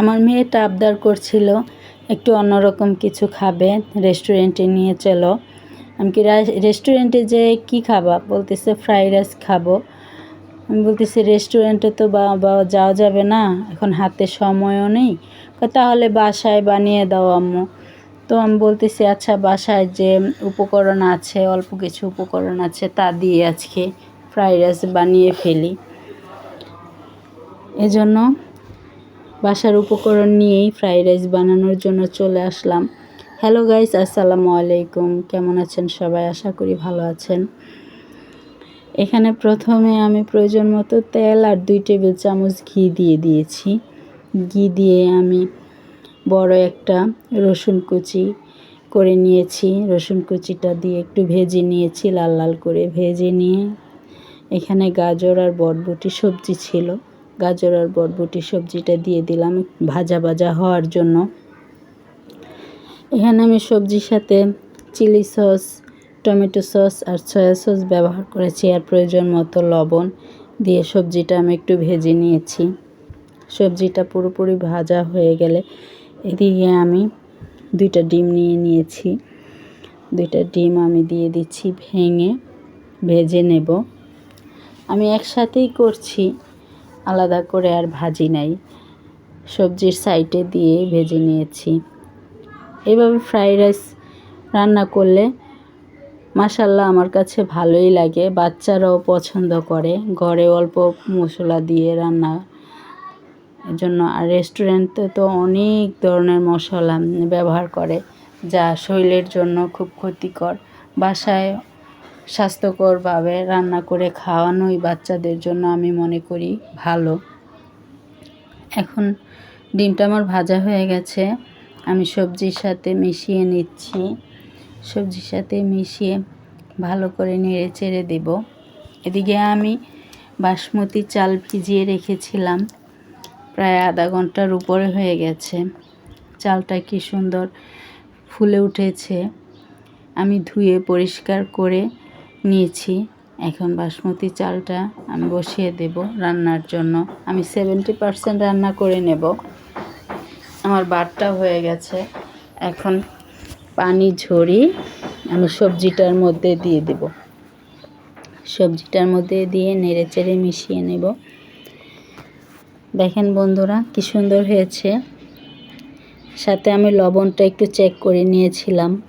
আমার মেয়েটা আবদার করছিল, একটু অন্যরকম কিছু খাবে, রেস্টুরেন্টে নিয়ে চলো। আমি কি রেস্টুরেন্টে যে কি খাবা? বলতেছে, ফ্রাইড রাইস খাব। আমি বলতেছি, রেস্টুরেন্টে তো বা যাওয়া যাবে না, এখন হাতে সময়ও নেই। তাহলে বাসায় বানিয়ে দাও আম্মু। তো আমি বলতেছি আচ্ছা বাসায় যে উপকরণ আছে, অল্প কিছু উপকরণ আছে, তা দিয়ে আজকে ফ্রাইড রাইস বানিয়ে ফেলি। এজন্য বাসার উপকরণ নিয়েই ফ্রাইড রাইস বানানোর জন্য চলে আসলাম। হ্যালো গাইস, আসসালামু আলাইকুম। কেমন আছেন সবাই? আশা করি ভালো আছেন। এখানে প্রথমে আমি প্রয়োজন মতো তেল আর দুই টেবিল চামচ ঘি দিয়ে দিয়েছি। ঘি দিয়ে আমি বড় একটা রসুন কুচি করে নিয়েছি। রসুন কুচিটা দিয়ে একটু ভেজে নিয়েছি, লাল লাল করে ভেজে নিয়ে। এখানে গাজর আর বটবটি সবজি ছিল। গাজর আর বটবটি সবজিটা দিয়ে দিলাম ভাজা ভাজা হওয়ার জন্য। এখানে আমি সবজির সাথে চিলি সস, টমেটো সস আর সয়া সস ব্যবহার করেছি আর প্রয়োজন মতো লবণ দিয়ে সবজিটা আমি একটু ভেজে নিয়েছি। সবজিটা পুরোপুরি ভাজা হয়ে গেলে এদিকে আমি দুইটা ডিম নিয়ে নিয়েছি। দুইটা ডিম আমি দিয়ে দিচ্ছি ভেঙে, ভেজে নেব। আমি একসাথেই করছি। আলাদা করে আর ভাজি নাই। সবজির সাইডে দিয়ে ভেজে নিয়েছি। এভাবে ফ্রাইড রাইস রান্না করলে মাসাল্লাহ আমার কাছে ভালোই লাগে। বাচ্চারাও পছন্দ করে। ঘরে অল্প মশলা দিয়ে রান্না। জন্য আর রেস্টুরেন্টে তো অনেক ধরনের মশলা ব্যবহার করে, যা শরীরের জন্য খুব ক্ষতিকর। বাসায় স্বাস্থ্যকরভাবে রান্না করে খাওয়ানোই বাচ্চাদের জন্য আমি মনে করি ভালো। এখন ডিমটা আমার ভাজা হয়ে গেছে, আমি সবজির সাথে মিশিয়ে নিচ্ছি। সবজির সাথে মিশিয়ে ভালো করে নেড়ে চেড়ে দেব। এদিকে আমি বাসমতি চাল ভিজিয়ে রেখেছিলাম, প্রায় আধা ঘণ্টার উপরে হয়ে গেছে। চালটা কি সুন্দর ফুলে উঠেছে। আমি ধুয়ে পরিষ্কার করে নিয়েছি। এখন বাসমতি চালটা আমি বসিয়ে দেব রান্নার জন্য। আমি সেভেন্টি পারসেন্ট রান্না করে নেব। আমার বারটা হয়ে গেছে। এখন পানি ঝরি আমি সবজিটার মধ্যে দিয়ে দেব। সবজিটার মধ্যে দিয়ে নেড়ে চেড়ে মিশিয়ে নেব। দেখেন বন্ধুরা কি সুন্দর হয়েছে। সাথে আমি লবণটা একটু চেক করে নিয়েছিলাম।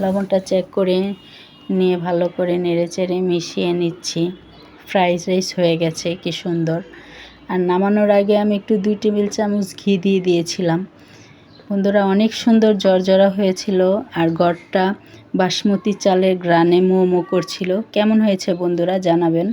লবণটা চেক করে নিয়ে ভালো করে নেড়েচেড়ে মিশিয়ে নিচ্ছি। ফ্রাইড রাইস হয়ে গেছে, কি সুন্দর। আর নামানোর আগে আমি একটু দুই টেবিল চামচ ঘি দিয়ে দিয়েছিলাম। বন্ধুরা, অনেক সুন্দর জর্জরা হয়েছিল আর গড়টা বাসমতি চালের গ্রানে মোমো করছিল। কেমন হয়েছে বন্ধুরা, জানাবেন।